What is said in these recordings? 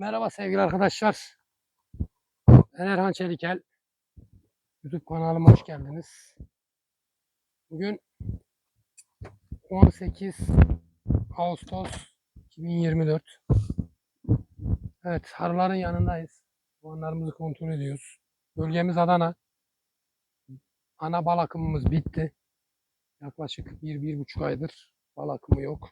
Merhaba sevgili arkadaşlar. Ben Erhan Çelikel. YouTube kanalıma hoş geldiniz. Bugün 18 Ağustos 2024. Evet, harların yanındayız. Kovanlarımızı kontrol ediyoruz. Bölgemiz Adana. Ana bal akımımız bitti. Yaklaşık 1-1,5 aydır bal akımı yok.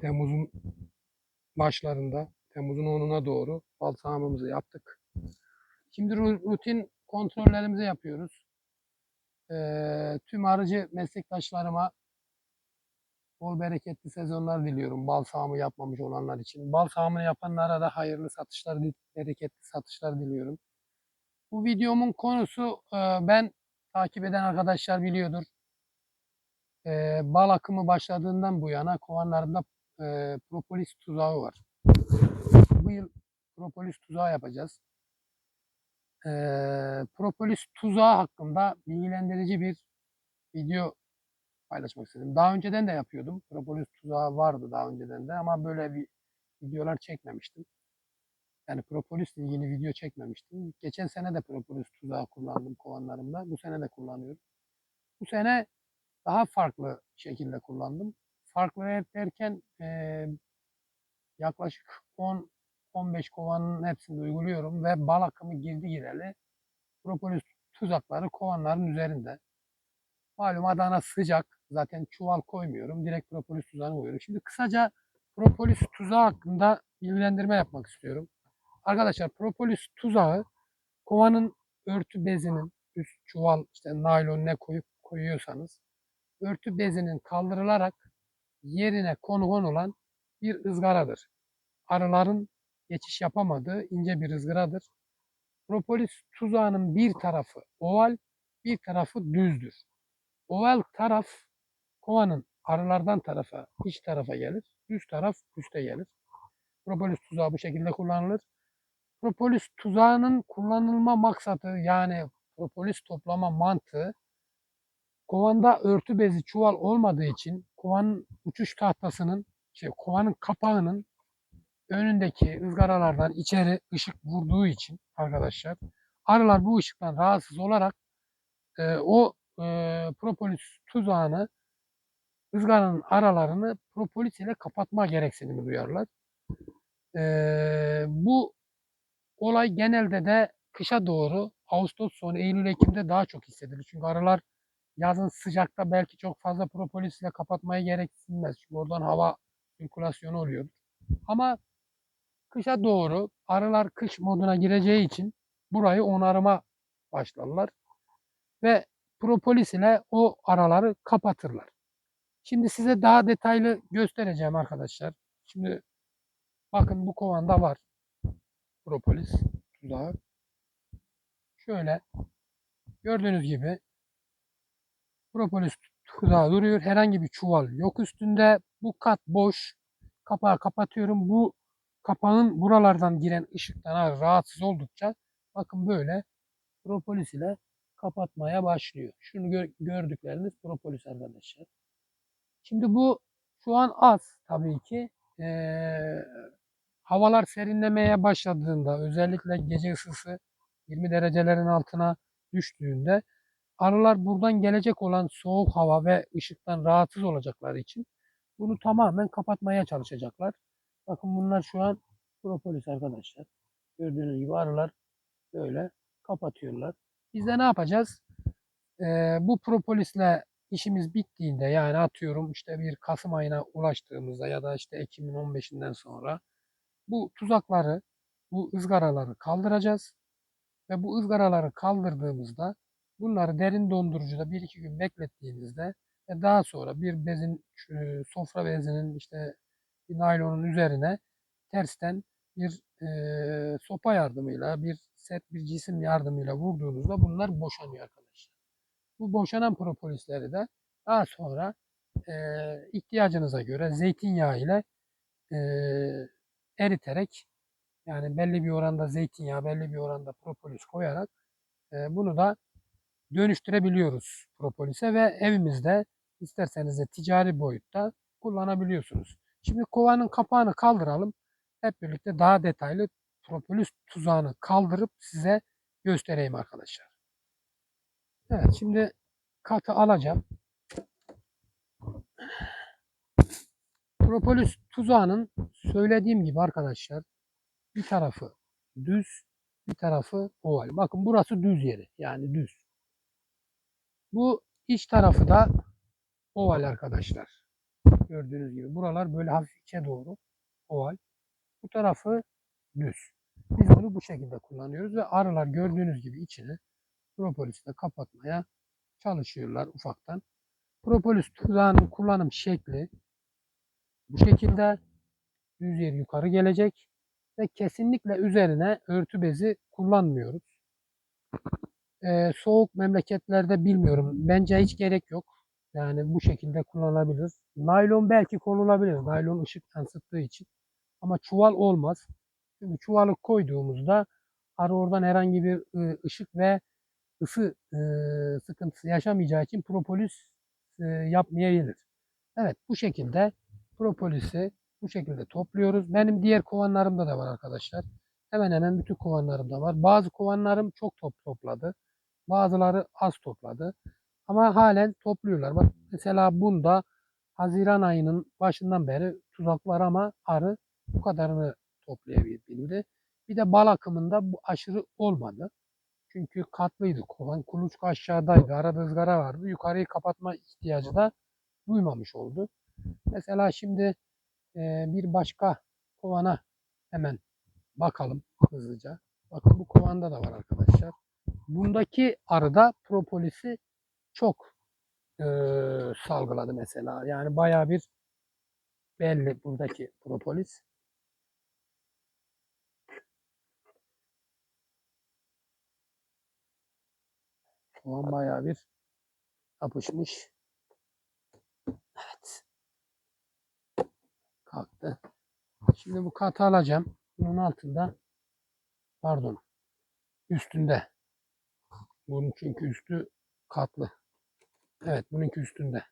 Temmuz'un başlarında, Temmuz'un 10'una doğru bal sahamımızı yaptık. Şimdi ru- rutin kontrollerimizi yapıyoruz. Ee, tüm arıcı meslektaşlarıma bol bereketli sezonlar diliyorum bal sahamı yapmamış olanlar için. Bal sahamını yapanlara da hayırlı satışlar, bereketli satışlar diliyorum. Bu videomun konusu ben takip eden arkadaşlar biliyordur. Bal akımı başladığından bu yana kovanlarımda propolis tuzağı var. Bu yıl propolis tuzağı yapacağız. E, propolis tuzağı hakkında bilgilendirici bir video paylaşmak istedim. Daha önceden de yapıyordum. Propolis tuzağı vardı daha önceden de ama böyle bir videolar çekmemiştim. Yani propolisle ilgili video çekmemiştim. Geçen sene de propolis tuzağı kullandım kovanlarımda. Bu sene de kullanıyorum. Bu sene daha farklı şekilde kullandım. Farklı derken eee, yaklaşık 10-15 kovanın hepsini uyguluyorum ve bal akımı girdi gireli propolis tuzakları kovanların üzerinde. Malum Adana sıcak. Zaten çuval koymuyorum. Direkt propolis tuzağını koyuyorum. Şimdi kısaca propolis tuzağı hakkında bilgilendirme yapmak istiyorum. Arkadaşlar propolis tuzağı kovanın örtü bezinin üst çuval işte naylon ne koyup koyuyorsanız örtü bezinin kaldırılarak yerine konu konulan bir ızgaradır. Arıların geçiş yapamadığı ince bir ızgaradır. Propolis tuzağının bir tarafı oval, bir tarafı düzdür. Oval taraf kovanın arılardan tarafa, iç tarafa gelir. Düz taraf üste gelir. Propolis tuzağı bu şekilde kullanılır. Propolis tuzağının kullanılma maksadı yani propolis toplama mantığı kovanda örtü bezi çuval olmadığı için kovanın uçuş tahtasının şey, kovanın kapağının önündeki ızgaralardan içeri ışık vurduğu için arkadaşlar arılar bu ışıktan rahatsız olarak e, o e, propolis tuzağını ızgaranın aralarını propolis ile kapatma gereksinimi duyarlar. E, bu olay genelde de kışa doğru Ağustos sonu Eylül Ekim'de daha çok hissedilir. Çünkü arılar yazın sıcakta belki çok fazla propolis ile kapatmaya gereksinmez. Çünkü oradan hava sirkülasyonu oluyor. Ama kışa doğru arılar kış moduna gireceği için burayı onarıma başlarlar. Ve propolis ile o araları kapatırlar. Şimdi size daha detaylı göstereceğim arkadaşlar. Şimdi bakın bu kovanda var propolis tuzağı. Şöyle gördüğünüz gibi propolis tuzağı duruyor. Herhangi bir çuval yok üstünde. Bu kat boş. Kapağı kapatıyorum. Bu kapağın buralardan giren ışıktan rahatsız oldukça bakın böyle propolis ile kapatmaya başlıyor. Şunu gör- gördükleriniz propolis arkadaşlar. Şimdi bu şu an az tabii ki. Ee, havalar serinlemeye başladığında özellikle gece ısısı 20 derecelerin altına düştüğünde arılar buradan gelecek olan soğuk hava ve ışıktan rahatsız olacakları için bunu tamamen kapatmaya çalışacaklar. Bakın bunlar şu an propolis arkadaşlar. Gördüğünüz gibi arılar böyle kapatıyorlar. Biz de ne yapacağız? Ee, bu propolisle işimiz bittiğinde yani atıyorum işte bir Kasım ayına ulaştığımızda ya da işte Ekim'in 15'inden sonra bu tuzakları, bu ızgaraları kaldıracağız. Ve bu ızgaraları kaldırdığımızda bunları derin dondurucuda 1-2 gün beklettiğimizde ve daha sonra bir bezin, e, sofra bezinin işte bir naylonun üzerine tersten bir e, sopa yardımıyla, bir set bir cisim yardımıyla vurduğunuzda bunlar boşanıyor arkadaşlar. Bu boşanan propolisleri de daha sonra e, ihtiyacınıza göre zeytinyağı ile e, eriterek yani belli bir oranda zeytinyağı, belli bir oranda propolis koyarak e, bunu da dönüştürebiliyoruz propolise ve evimizde isterseniz de ticari boyutta kullanabiliyorsunuz. Şimdi kovanın kapağını kaldıralım. hep birlikte daha detaylı propolis tuzağını kaldırıp size göstereyim arkadaşlar. Evet şimdi katı alacağım. Propolis tuzağının söylediğim gibi arkadaşlar bir tarafı düz bir tarafı oval. Bakın burası düz yeri yani düz. Bu iç tarafı da oval arkadaşlar. Gördüğünüz gibi buralar böyle hafif içe doğru oval. Bu tarafı düz. Biz bunu bu şekilde kullanıyoruz ve arılar gördüğünüz gibi içini propolisle kapatmaya çalışıyorlar ufaktan. Propolis tuzağının kullanım şekli bu şekilde düz yer yukarı gelecek ve kesinlikle üzerine örtü bezi kullanmıyoruz. Ee, soğuk memleketlerde bilmiyorum. Bence hiç gerek yok. Yani bu şekilde kullanılabilir. Naylon belki konulabilir. Naylon ışık yansıttığı için. Ama çuval olmaz. Çünkü çuvalı koyduğumuzda arı oradan herhangi bir ı, ışık ve ısı e, sıkıntısı yaşamayacağı için propolis e, yapmayabilir. Evet bu şekilde propolisi bu şekilde topluyoruz. Benim diğer kovanlarımda da var arkadaşlar. Hemen hemen bütün kovanlarımda var. Bazı kovanlarım çok top topladı. Bazıları az topladı. Ama halen topluyorlar. Bak mesela bunda Haziran ayının başından beri tuzak var ama arı bu kadarını toplayabildi. Bir de bal akımında bu aşırı olmadı. Çünkü katlıydı kovan. Kuluçka aşağıdaydı. Arada ızgara vardı. Yukarıyı kapatma ihtiyacı da duymamış oldu. Mesela şimdi e, bir başka kovana hemen bakalım hızlıca. Bakın bu kovanda da var arkadaşlar. Bundaki arıda propolisi çok e, salgıladı mesela. Yani bayağı bir belli buradaki propolis. Kovan bayağı bir yapışmış. Evet. Kalktı. Şimdi bu katı alacağım. Bunun altında pardon üstünde. Bunun çünkü üstü katlı. Evet bununki üstünde.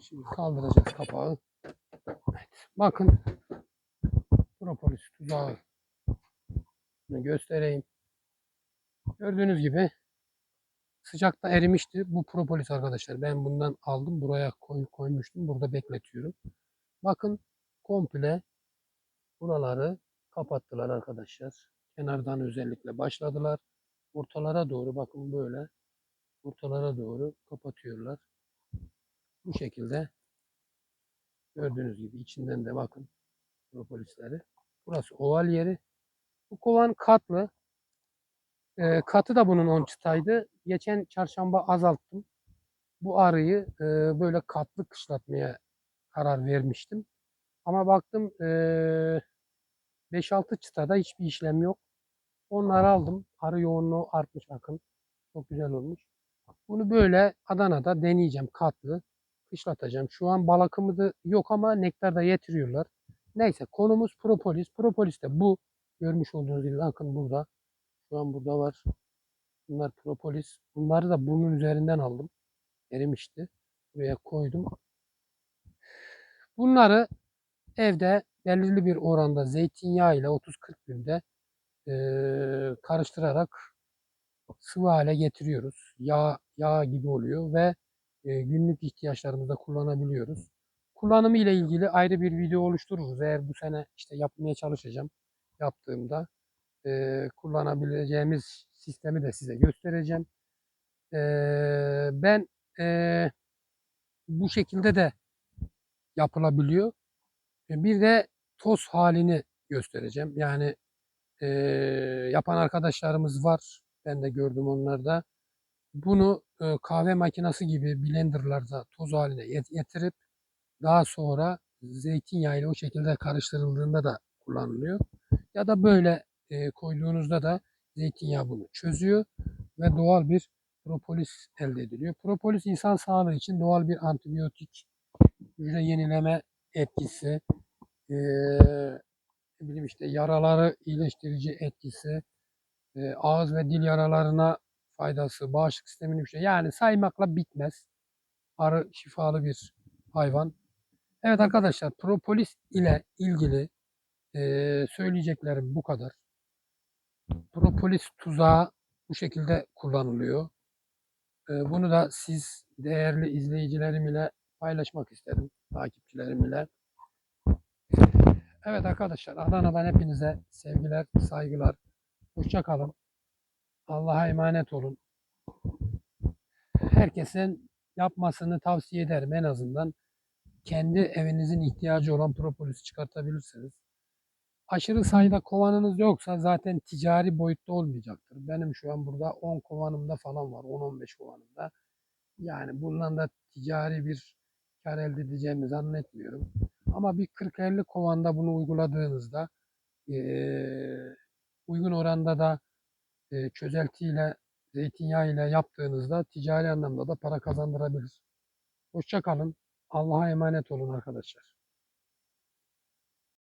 Şimdi kaldıracağız kapağı. Evet. Bakın propolis tuzağı. Bunu göstereyim. Gördüğünüz gibi sıcakta erimişti. Bu propolis arkadaşlar. Ben bundan aldım. Buraya koy, koymuştum. Burada bekletiyorum. Bakın komple buraları kapattılar arkadaşlar. Kenardan özellikle başladılar. Ortalara doğru bakın böyle ortalara doğru kapatıyorlar. Bu şekilde gördüğünüz gibi içinden de bakın propolisleri. Burası oval yeri. Bu kovan katlı. Ee, katı da bunun 10 çıtaydı. Geçen çarşamba azalttım. Bu arıyı e, böyle katlı kışlatmaya karar vermiştim. Ama baktım e, 5-6 çıtada hiçbir işlem yok. Onları aldım. Arı yoğunluğu artmış bakın. Çok güzel olmuş. Bunu böyle Adana'da deneyeceğim katlı. Kışlatacağım. Şu an bal da yok ama nektar da yetiriyorlar. Neyse konumuz propolis. Propolis de bu. Görmüş olduğunuz gibi bakın burada. Şu an burada var. Bunlar propolis. Bunları da bunun üzerinden aldım. Erimişti. Buraya koydum. Bunları evde belirli bir oranda zeytinyağı ile 30-40 günde eee, karıştırarak sıvı hale getiriyoruz. Yağ, yağ gibi oluyor ve e, günlük ihtiyaçlarımızda kullanabiliyoruz. Kullanımı ile ilgili ayrı bir video oluştururuz. Eğer bu sene işte yapmaya çalışacağım. Yaptığımda e, kullanabileceğimiz sistemi de size göstereceğim. E, ben e, bu şekilde de yapılabiliyor. E, Bir de toz halini göstereceğim. Yani e, yapan arkadaşlarımız var. Ben de gördüm onlarda. Bunu e, kahve makinesi gibi blenderlarda toz haline get- getirip daha sonra zeytinyağı ile o şekilde karıştırıldığında da kullanılıyor. Ya da böyle e, koyduğunuzda da zeytinyağı bunu çözüyor ve doğal bir propolis elde ediliyor. Propolis insan sağlığı için doğal bir antibiyotik, hücre yenileme etkisi, e, ne bileyim işte yaraları iyileştirici etkisi, e, ağız ve dil yaralarına faydası, bağışıklık sistemini bir şey. Yani saymakla bitmez. Arı şifalı bir hayvan. Evet arkadaşlar propolis ile ilgili Ee, söyleyeceklerim bu kadar. Propolis tuzağı bu şekilde kullanılıyor. Ee, bunu da siz değerli izleyicilerim ile paylaşmak isterim. Takipçilerim ile. Evet arkadaşlar Adana'dan hepinize sevgiler, saygılar. Hoşça kalın. Allah'a emanet olun. Herkesin yapmasını tavsiye ederim en azından. Kendi evinizin ihtiyacı olan propolis çıkartabilirsiniz. Aşırı sayıda kovanınız yoksa zaten ticari boyutta olmayacaktır. Benim şu an burada 10 kovanımda falan var. 10-15 kovanımda. Yani bundan da ticari bir kar elde edeceğimi zannetmiyorum. Ama bir 40-50 kovanda bunu uyguladığınızda eee, uygun oranda da eee, çözeltiyle, zeytinyağı ile yaptığınızda ticari anlamda da para kazandırabilir. Hoşça kalın. Allah'a emanet olun arkadaşlar.